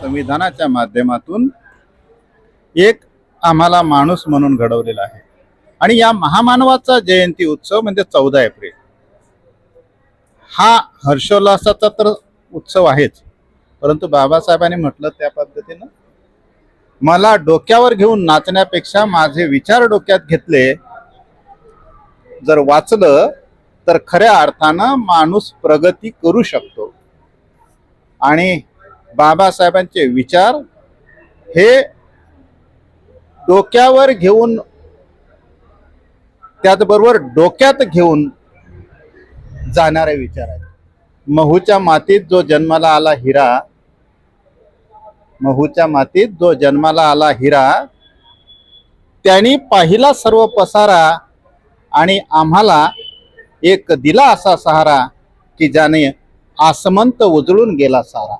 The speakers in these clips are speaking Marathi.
संविधानाच्या माध्यमातून एक आम्हाला माणूस म्हणून घडवलेला आहे. आणि या महामानवाचा जयंती उत्सव म्हणजे चौदा एप्रिल. हा हर्षोल्लासाचा तर उत्सव आहेच. परंतु बाबासाहेबांनी म्हटलं त्या पद्धतीनं मला डोक्यावर घेऊन नाचण्यापेक्षा माझे विचार डोक्यात घेतले जर वाचलं तर खऱ्या अर्थानं माणूस प्रगती करू शकतो. आणि बाबासाहेबांचे विचार हे डोक्यावर घेऊन त्याचबरोबर डोक्यात घेऊन जाणारे विचार आहेत. महूच्या मातीत जो जन्माला आला हिरा महूच्या मातीत जो जन्माला आला हिरा त्यांनी पाहिला सर्व पसारा आणि आम्हाला एक दिला असा सहारा की ज्याने आसमंत उजळून गेला सारा.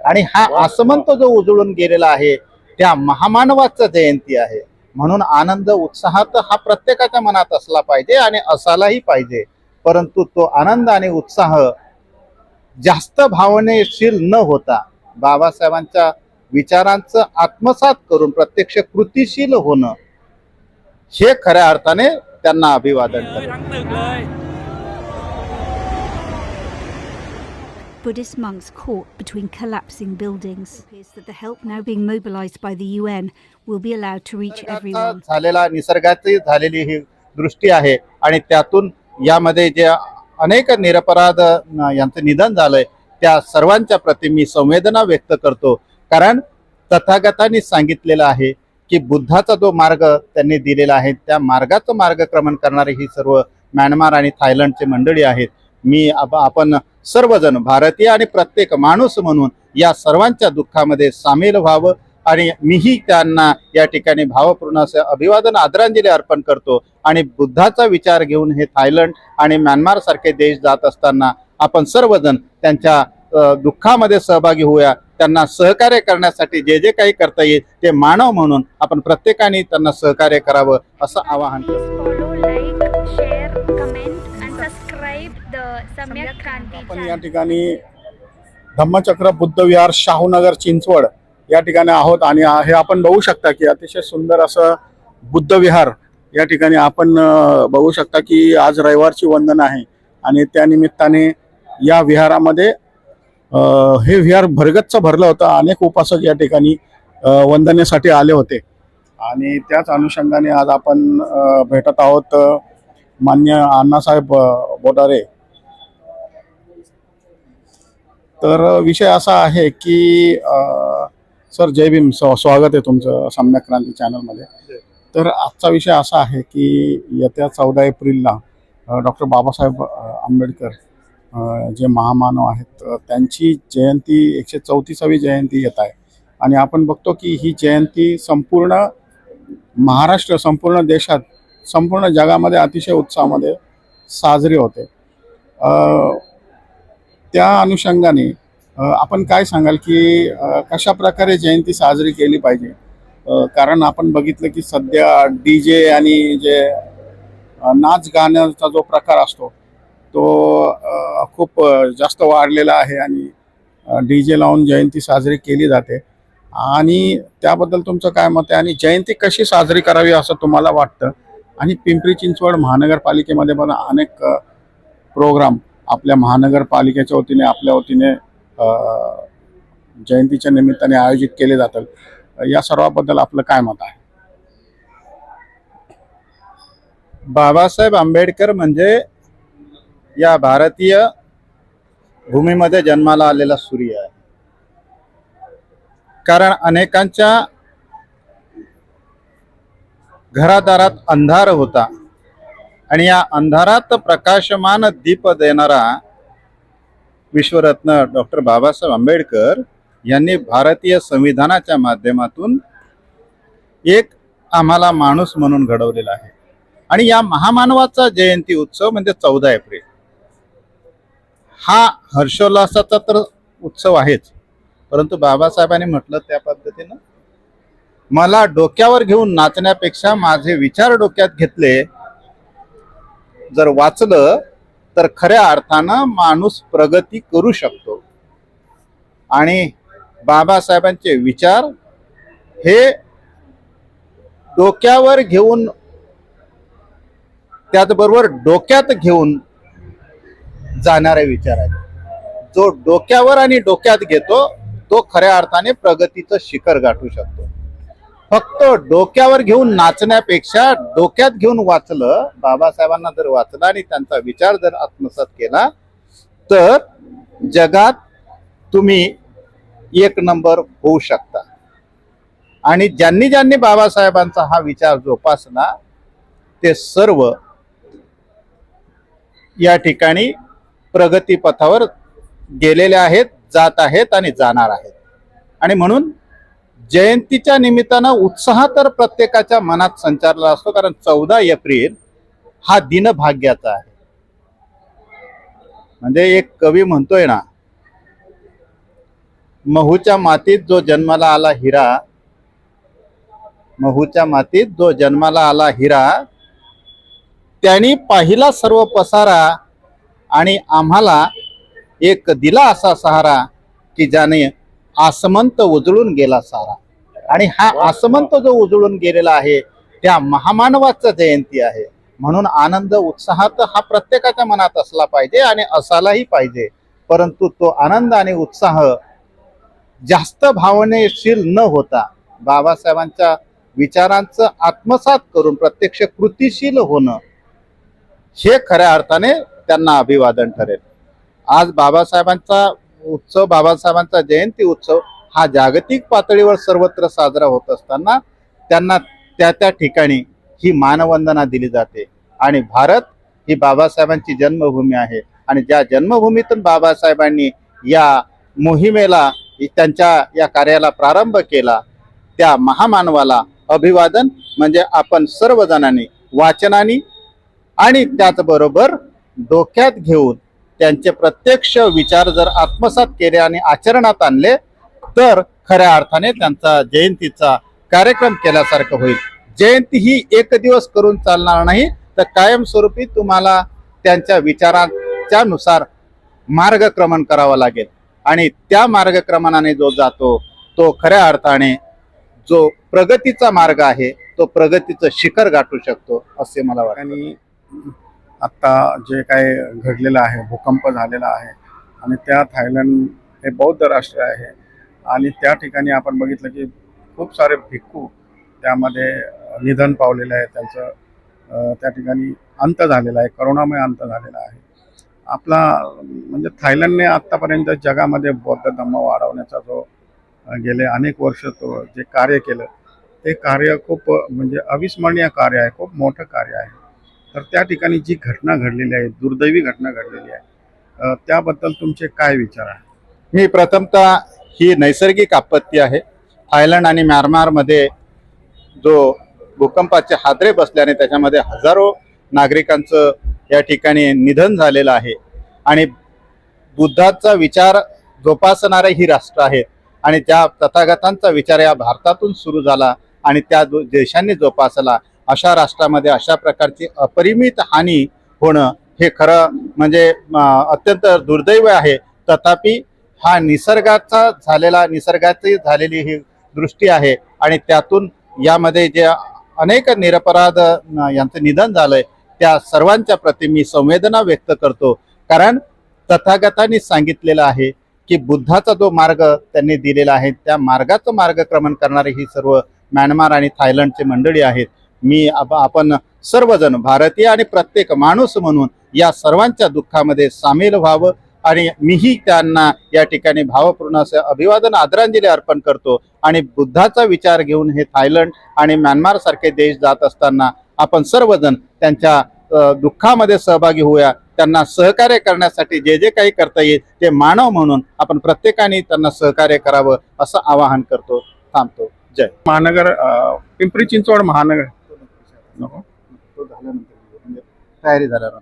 आणि हा आसमंत जो उजळून गेलेला आहे त्या महामानवाचं जयंती आहे. म्हणून आनंद उत्साह तर हा प्रत्येकाच्या मनात असला पाहिजे आणि असायलाही पाहिजे. परंतु तो आनंद आणि उत्साह जास्त भावनेशील न होता बाबासाहेबांच्या विचारांचं आत्मसात करून प्रत्यक्ष कृतीशील होणं हे खऱ्या अर्थाने त्यांना अभिवादन Buddhist monks caught between collapsing buildings. It appears that the help now being mobilized by the UN will be allowed to reach everyone. झालेला निसर्गाची झालेली ही दृष्टी आहे आणि त्यातून यामध्ये जे अनेक निरपराध अं, यांचं निधन झालंय त्या सर्वांच्या प्रती मी संवेदना व्यक्त करतो कारण तथागतांनी सांगितलेलं आहे की बुद्धाचा जो मार्ग त्यांनी दिलेला आहे त्या मार्गाचं मार्गक्रमण करणारी ही सर्व म्यानमार आणि थायलंडचे मंडळी आहेत मी आपण सर्वजण भारतीय आणि प्रत्येक माणूस म्हणून या सर्वांच्या दुःखामध्ये सामील व्हावं आणि मीही त्यांना या ठिकाणी भावपूर्ण असं अभिवादन आदरांजली अर्पण करतो. आणि बुद्धाचा विचार घेऊन हे थायलंड आणि म्यानमार सारखे देश जात असताना आपण सर्वजण त्यांच्या दुःखामध्ये सहभागी होऊया. त्यांना सहकार्य करण्यासाठी जे जे काही करता येईल ते मानव म्हणून आपण प्रत्येकाने त्यांना सहकार्य करावं असं आवाहन करतो. आपण. या ठिकाणी धम्मचक्र बुद्ध विहार शाहूनगर चिंचवड या ठिकाणी आहोत आणि हे आपण बघू शकता की अतिशय सुंदर असं बुद्ध विहार या ठिकाणी आपण बघू शकता की आज रविवारची वंदन आहे आणि त्या निमित्ताने या विहारामध्ये हे विहार भरगच्च भरलं होतं अनेक उपासक या ठिकाणी वंदनेसाठी आले होते आणि त्याच अनुषंगाने आज आपण भेटत आहोत मान्य अण्णासाहेब बोटारे तर विषय असा आहे की सर जय भीम. स्व- स्वागत आहे तुमचं सम्यक क्रांती चॅनलमध्ये. तर आजचा विषय असा आहे की येत्या चौदा एप्रिलला डॉक्टर बाबासाहेब आंबेडकर जे महामानव आहेत त्यांची जयंती एकशे चौतीसावी जयंती येत आहे. आणि आपण बघतो की ही जयंती संपूर्ण महाराष्ट्र संपूर्ण देशात संपूर्ण जगामध्ये अतिशय उत्साहामध्ये साजरी होते. त्या अनुषंगाने आपण काय सांगाल की कशा प्रकारे जयंती साजरी केली पाहिजे? कारण आपण बघितलं की सध्या डी जे आणि जे नाच गाण्याचा जो प्रकार असतो तो खूप जास्त वाढलेला आहे आणि डी जे लावून जयंती साजरी केली जाते. आणि त्याबद्दल तुमचं काय मत आहे? आणि जयंती कशी साजरी करावी असं तुम्हाला वाटतं? आणि पिंपरी चिंचवड महानगरपालिकेमध्ये पण अनेक प्रोग्राम आपल्या महानगरपालिकेच्या वतीने आपल्या वतीने जयंतीच्या निमित्ताने आयोजित केले जातात. या सर्वाबद्दल आपलं काय मत आहे? बाबासाहेब आंबेडकर म्हणजे या भारतीय भूमीमध्ये जन्माला आलेला सूर्य आहे. कारण अनेकांच्या घरादारात अंधार होता. आणि या अंधारात प्रकाशमान दीप देणारा विश्वरत्न डॉक्टर बाबासाहेब आंबेडकर यांनी भारतीय संविधानाच्या माध्यमातून एक आम्हाला माणूस म्हणून घडवलेला आहे. आणि या महामानवाचा जयंती उत्सव म्हणजे चौदा एप्रिल. हा हर्षोल्लासाचा तर उत्सव आहेच. परंतु बाबासाहेबांनी म्हटलं त्या पद्धतीनं मला डोक्यावर घेऊन नाचण्यापेक्षा माझे विचार डोक्यात घेतले जर वाचलं तर खऱ्या अर्थानं माणूस प्रगती करू शकतो. आणि बाबासाहेबांचे विचार हे डोक्यावर घेऊन त्याचबरोबर डोक्यात घेऊन जाणारे विचार आहेत. जो डोक्यावर आणि डोक्यात घेतो तो खऱ्या अर्थाने प्रगतीचं शिखर गाठू शकतो. फक्त डोक्यावर घेऊन नाचण्यापेक्षा डोक्यात घेऊन वाचलं बाबासाहेबांना जर वाचलं आणि त्यांचा विचार जर आत्मसात केला तर जगात तुम्ही एक नंबर होऊ शकता. आणि ज्यांनी ज्यांनी बाबासाहेबांचा हा विचार जोपासला ते सर्व या ठिकाणी प्रगतीपथावर गेलेले आहेत जात आहेत आणि जाणार आहेत. आणि म्हणून जयंतीच्या निमित्तानं उत्साह तर प्रत्येकाच्या मनात संचारला असतो कारण चौदा एप्रिल हा दिन भाग्याचा आहे. म्हणजे एक कवी म्हणतोय ना महूच्या मातीत जो जन्माला आला हिरा महूच्या मातीत जो जन्माला आला हिरा त्यांनी पाहिला सर्व पसारा आणि आम्हाला एक दिला असा सहारा की ज्याने आसमंत उजळून गेला सारा. आणि हा आसमंत जो उजळून गेलेला आहे त्या महामानवाचं जयंती आहे. म्हणून आनंद उत्साहात हा प्रत्येकाच्या मनात असला पाहिजे आणि असायलाही पाहिजे. परंतु तो आनंद आणि उत्साह जास्त भावनेशील न होता बाबासाहेबांच्या विचारांचं आत्मसात करून प्रत्यक्ष कृतीशील होणं हे खऱ्या अर्थाने त्यांना अभिवादन ठरेल. आज बाबासाहेबांचा उत्सव बाबासाहेबांचा जयंती उत्सव हा जागतिक पातळीवर सर्वत्र साजरा होत असताना त्यांना त्या त्या ठिकाणी ही मानवंदना दिली जाते. आणि भारत ही बाबासाहेबांची जन्मभूमी आहे. आणि ज्या जन्मभूमीतून बाबासाहेबांनी या मोहिमेला त्यांच्या या कार्याला प्रारंभ केला त्या महामानवाला अभिवादन म्हणजे आपण सर्वजणांनी वाचनाने आणि त्याचबरोबर डोक्यात घेऊन त्यांचे प्रत्यक्ष विचार जर आत्मसात केले आणि आचरणात आणले तर खऱ्या अर्थाने त्यांचा जयंतीचा कार्यक्रम केल्यासारखं होईल. जयंती ही एक दिवस करून चालणार नाही तर कायमस्वरूपी तुम्हाला त्यांच्या विचारांच्या नुसार मार्गक्रमण करावं लागेल. आणि त्या मार्गक्रमणाने जो जातो तो खऱ्या अर्थाने जो प्रगतीचा मार्ग आहे तो प्रगतीचं शिखर गाठू शकतो असे मला वाटतं. आणि आत्ता जे काय घडलेलं आहे भूकंप झालेला आहे आणि त्या थायलंड हे बौद्ध राष्ट्र आहे आणि त्या ठिकाणी आपण बघितलं की खूप सारे भिक्खू त्यामध्ये निधन पावलेलं आहे. त्यांचं त्या ठिकाणी अंत झालेला आहे करोनामुळे अंत झालेला आहे. आपला म्हणजे थायलंडने आत्तापर्यंत जगामध्ये बौद्ध धम्म वाढवण्याचा जो गेले अनेक वर्ष तो जे कार्य केलं ते कार्य खूप म्हणजे अविस्मरणीय कार्य आहे खूप मोठं कार्य आहे. तर त्या ठिकाणी जी घटना घडलेली आहे दुर्दैवी घटना घडलेली आहे त्याबद्दल तुमचे काय विचार आहे? मी प्रथमतः ही नैसर्गिक आपत्ती आहे. थायलंड आणि म्यानमारमध्ये जो भूकंपाचे हादरे बसल्याने त्याच्यामध्ये हजारो नागरिकांचं या ठिकाणी निधन झालेलं आहे. आणि बुद्धाचा विचार जोपासणारे ही राष्ट्र आहेत आणि त्या तथागतांचा विचार या भारतातून सुरू झाला आणि त्या देशांनी जोपासला. अशा राष्ट्रामध्ये अशा प्रकारची अपरिमित हानी होणं हे खरं म्हणजे अत्यंत दुर्दैव आहे. तथापि हा निसर्गाचा झालेला निसर्गाची झालेली ही दृष्टी आहे आणि त्यातून यामध्ये जे अनेक निरपराध यांचं निधन झालंय त्या सर्वांच्या प्रती मी संवेदना व्यक्त करतो. कारण तथागतांनी सांगितलेलं आहे की बुद्धाचा जो मार्ग त्यांनी दिलेला आहे त्या मार्गाचं मार्गक्रमण करणारी ही सर्व म्यानमार आणि थायलंडचे मंडळी आहेत. मी आपण सर्वजण भारतीय आणि प्रत्येक माणूस म्हणून या सर्वांच्या दुःखामध्ये सामील व्हावं आणि मीही त्यांना या ठिकाणी भावपूर्ण असं अभिवादन आदरांजली अर्पण करतो आणि बुद्धाचा विचार घेऊन हे थायलंड आणि म्यानमार सारखे देश जात असताना आपण सर्वजण त्यांच्या दुःखामध्ये सहभागी होऊया. त्यांना सहकार्य करण्यासाठी जे जे काही करता येईल ते मानव म्हणून आपण प्रत्येकाने त्यांना सहकार्य करावं असं आवाहन करतो. थांबतो. जय. महानगर पिंपरी चिंचवड महानगर. नको तो झाल्यानंतर म्हणजे तयारी झाल्यानंतर.